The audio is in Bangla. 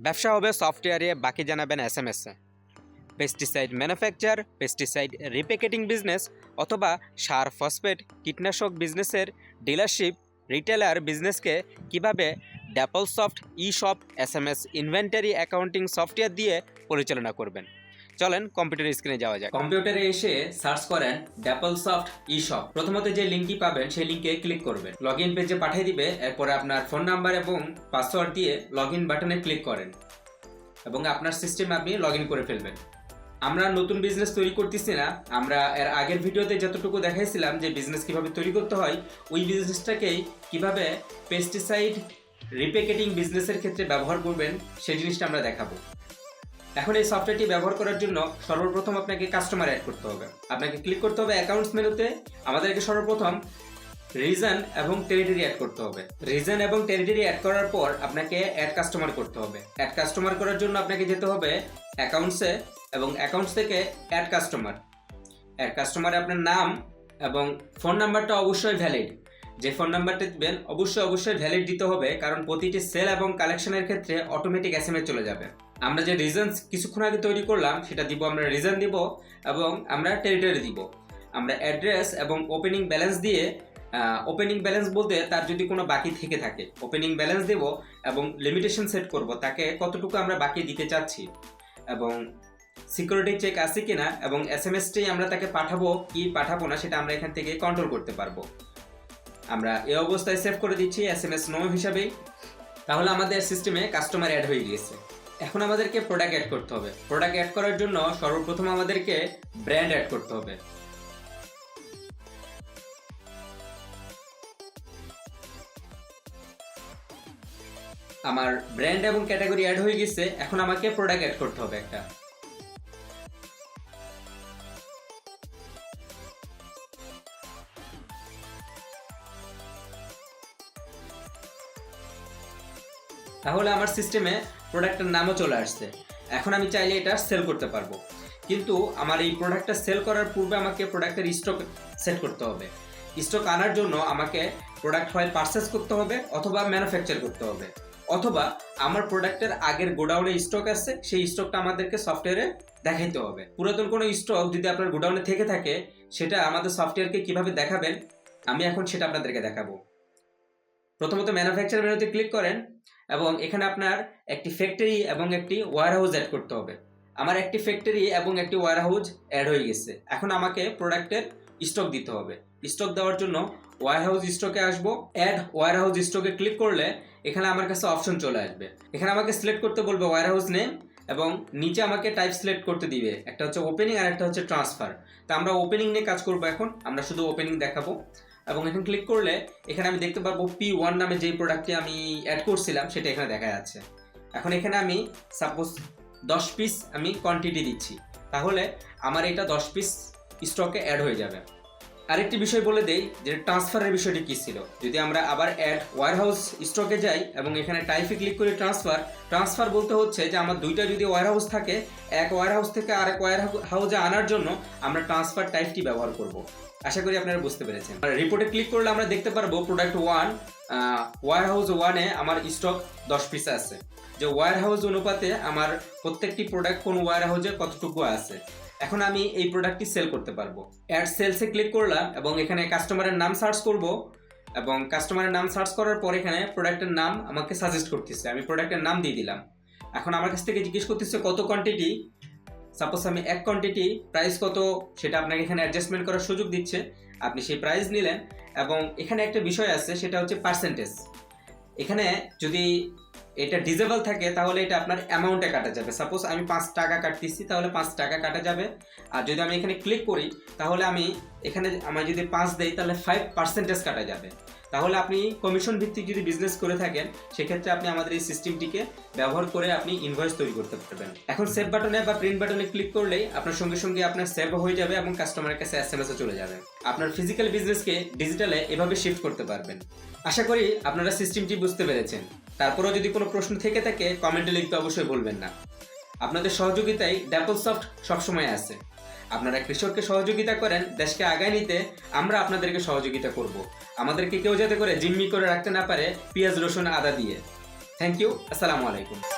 ব্যবসা হবে সফটওয়্যারে, বাকি জানাবেন এস এম এসে pesticide manufacture pesticide repacketing business অথবা সার ফসফেট কীটনাশক বিজনেসের ডিলারশিপ রিটেলার বিজনেসকে কীভাবে Dapple soft e shop S M S inventory accounting software দিয়ে পরিচালনা করবেন। চলেন কম্পিউটার স্ক্রিনে যাওয়া যাক। কম্পিউটারে এসে সার্চ করেন ড্যাপল সফট ই শপ প্রথমত যে লিঙ্কটি পাবেন, সেই লিঙ্কে ক্লিক করবেন। লগ ইন পেজে পাঠিয়ে দিবে, এরপরে আপনার ফোন নাম্বার এবং পাসওয়ার্ড দিয়ে লগ ইন বাটনে ক্লিক করেন। এবং আপনার সিস্টেমে আপনি লগ ইন করে ফেলবেন। আমরা নতুন বিজনেস তৈরি করতেছি না। আমরা এর আগের ভিডিওতে যতটুকু দেখাইছিলাম যে বিজনেস কীভাবে তৈরি করতে হয়, ওই বিজনেসটাকেই কীভাবে পেস্টিসাইড রিপ্যাকেটিং বিজনেসের ক্ষেত্রে ব্যবহার করবেন, সেই জিনিসটা আমরা দেখাবো। এখন এই সফটওয়্যারটি ব্যবহার করার জন্য সর্বপ্রথম আপনাকে কাস্টমার অ্যাড করতে হবে। আপনাকে ক্লিক করতে হবে অ্যাকাউন্টস মেনুতে। আমাদেরকে সর্বপ্রথম রিজন এবং টেরিটরি অ্যাড করতে হবে। রিজন এবং টেরিটরি অ্যাড করার পর আপনাকে অ্যাড কাস্টমার করতে হবে। অ্যাড কাস্টমার করার জন্য আপনাকে যেতে হবে অ্যাকাউন্টসে এবং অ্যাকাউন্টস থেকে অ্যাড কাস্টমার অ্যাড কাস্টমারে আপনার নাম এবং ফোন নাম্বারটা অবশ্যই ভ্যালিড যে ফোন নাম্বারটা দিবেন, অবশ্যই অবশ্যই ভ্যালিড দিতে হবে, কারণ প্রতিটি সেল এবং কালেকশনের ক্ষেত্রে অটোমেটিক এস চলে যাবে। আমরা যে রিজনস কিছুক্ষণ আগে তৈরি করলাম, সেটা দিব আমরা রিজন দিব এবং আমরা টেরিটরি দিব। আমরা অ্যাড্রেস এবং ওপেনিং ব্যালেন্স দিয়ে ওপেনিং ব্যালেন্স বলতে তার যদি কোনো বাকি থেকে থাকে ওপেনিং ব্যালেন্স দেব এবং লিমিটেশন সেট করব, তাকে কতটুকু আমরা বাকি দিতে চাচ্ছি এবং সিকিউরিটি চেক আছে কিনা এবং এস এম এসটি আমরা তাকে পাঠাবো, কি পাঠাবো না সেটা আমরা এখান থেকে কন্ট্রোল করতে পারব। আমরা এই অবস্থায় সেভ করে দিচ্ছি এস এম এস নো হিসাবেই। তাহলে আমাদের সিস্টেমে কাস্টমার অ্যাড হয়ে গিয়েছে। এখন আমাদেরকে প্রোডাক্ট অ্যাড করতে হবে। প্রোডাক্ট অ্যাড করার জন্য সর্বপ্রথম আমাদেরকে ব্র্যান্ড অ্যাড করতে হবে। আমার ব্র্যান্ড এবং ক্যাটাগরি অ্যাড হয়ে গেছে, এখন আমাকে প্রোডাক্ট অ্যাড করতে হবে একটা। তাহলে আমার সিস্টেমে প্রোডাক্টের নামও চলে আসছে। এখন আমি চাইলে এটা সেল করতে পারব। কিন্তু আমার এই প্রোডাক্টটা সেল করার পূর্বে আমাকে প্রোডাক্টের স্টক সেট করতে হবে। স্টক আনার জন্য আমাকে প্রোডাক্ট হয় পারচেস করতে হবে অথবা ম্যানুফ্যাকচার করতে হবে। অথবা আমার প্রোডাক্টের আগের গোডাউনে স্টক আছে, সেই স্টকটা আমাদেরকে সফটওয়্যারে দেখাইতে হবে। পুরাতন কোনো স্টক যদি আপনার গোডাউনে থেকে থাকে, সেটা আমাদের সফটওয়্যারকে কীভাবে দেখাবেন, আমি এখন সেটা আপনাদেরকে দেখাবো। প্রথমত ম্যানুফ্যাকচার মেনুতে ক্লিক করেন। এবং এখানে আপনার একটি ফ্যাক্টরি এবং একটি ওয়ার হাউস অ্যাড করতে হবে। আমার একটি ফ্যাক্টরি এবং একটি ওয়ার হাউস অ্যাড হয়ে গেছে। এখন আমাকে প্রোডাক্টের স্টক দিতে হবে। স্টক দেওয়ার জন্য ওয়ার হাউস স্টকে আসব। অ্যাড ওয়ার হাউস স্টকে ক্লিক করলে এখানে আমার কাছে অপশন চলে আসবে। এখানে আমাকে সিলেক্ট করতে বলবে ওয়ার হাউস নেম এবং নিচে আমাকে টাইপ সিলেক্ট করতে দিবে। একটা হচ্ছে ওপেনিং আর একটা হচ্ছে ট্রান্সফার তা আমরা ওপেনিং নিয়ে কাজ করব এখন। আমরা শুধু ওপেনিং দেখাবো। এবং এখানে ক্লিক করলে এখানে আমি দেখতে পাবো পি ওয়ান নামে যেই প্রোডাক্টটি আমি অ্যাড করছিলাম, সেটা এখানে দেখা যাচ্ছে। এখন এখানে আমি সাপোজ দশ পিস আমি কোয়ান্টিটি দিচ্ছি। তাহলে আমার এটা দশ পিস স্টকে অ্যাড হয়ে যাবে। আরেকটি বিষয় বলে দেই যে ট্রান্সফারের বিষয়টি কী ছিল? যদি আমরা আবার অ্যাড ওয়ারহাউস স্টকে যাই এবং এখানে টাইপে ক্লিক করি ট্রান্সফার ট্রান্সফার বলতে হচ্ছে যে আমার দুইটা যদি ওয়ারহাউস থাকে, এক ওয়ারহাউস থেকে আরেক ওয়ার হাউসে আনার জন্য আমরা ট্রান্সফার টাইপটি ব্যবহার করব। আশা করি আপনারা বুঝতে পেরেছেন। রিপোর্টে ক্লিক করলে আমরা দেখতে পারব প্রোডাক্ট ওয়ান ওয়ার হাউস ওয়ানে আমার স্টক দশ পিস আছে। যে ওয়ার হাউস অনুপাতে আমার প্রত্যেকটি প্রোডাক্ট কোন ওয়ার হাউসে কতটুকু আছে? এখন আমি এই প্রোডাক্টটি সেল করতে পারব। অ্যাড সেলসে ক্লিক করলাম এবং এখানে কাস্টমারের নাম সার্চ করব এবং কাস্টমারের নাম সার্চ করার পর এখানে প্রোডাক্টের নাম আমাকে সাজেস্ট করতেছে। আমি প্রোডাক্টের নাম দিয়ে দিলাম। এখন আমার কাছ থেকে জিজ্ঞেস করতেছে, কত কোয়ান্টিটি সাপোজ আমি এক কোয়ান্টিটি প্রাইস কত? সেটা আপনাকে এখানে অ্যাডজাস্টমেন্ট করার সুযোগ দিচ্ছে। আপনি সেই প্রাইস নিলেন এবং এখানে একটা বিষয় আছে, সেটা হচ্ছে পার্সেন্টেজ এখানে যদি এটা ডিজেবল থাকে, তাহলে এটা আপনার অ্যামাউন্টে কাটা যাবে। সাপোজ আমি পাঁচ টাকা কাটতেছি, তাহলে পাঁচ টাকা কাটা যাবে। আর যদি আমি এখানে ক্লিক করি, তাহলে আমি এখানে আমার যদি পাঁচ দেই তাহলে ফাইভ পার্সেন্টেজ কাটা যাবে। তাহলে আপনি কমিশন ভিত্তিক যদি বিজনেস করে থাকেন, সেক্ষেত্রে আপনি আমাদের এই সিস্টেমটিকে ব্যবহার করে আপনি ইনভয়েস তৈরি করতে পারবেন। এখন সেভ বাটনে বা প্রিন্ট বাটনে ক্লিক করলেই আপনার সঙ্গে সঙ্গে আপনার সেভ হয়ে যাবে এবং কাস্টমারের কাছে এস এম এসে চলে যাবে। আপনার ফিজিক্যাল বিজনেসকে ডিজিটালে এভাবে শিফট করতে পারবেন। আশা করি আপনারা সিস্টেমটি বুঝতে পেরেছেন। তারপরেও যদি কোনো প্রশ্ন থেকে থাকে কমেন্টে লিখতে অবশ্যই বলবেন না। আপনাদের সহযোগিতায় ড্যাপল সফট সবসময় আছে। আপনারা কৃষককে সহযোগিতা করেন, দেশকে আগায় নিতে আমরা আপনাদেরকে সহযোগিতা করব। আমাদেরকে কেউ যাতে করে জিম্মি করে রাখতে না পারে, পেঁয়াজ, রসুন, আদা দিয়ে। থ্যাংক ইউ আসসালামু আলাইকুম।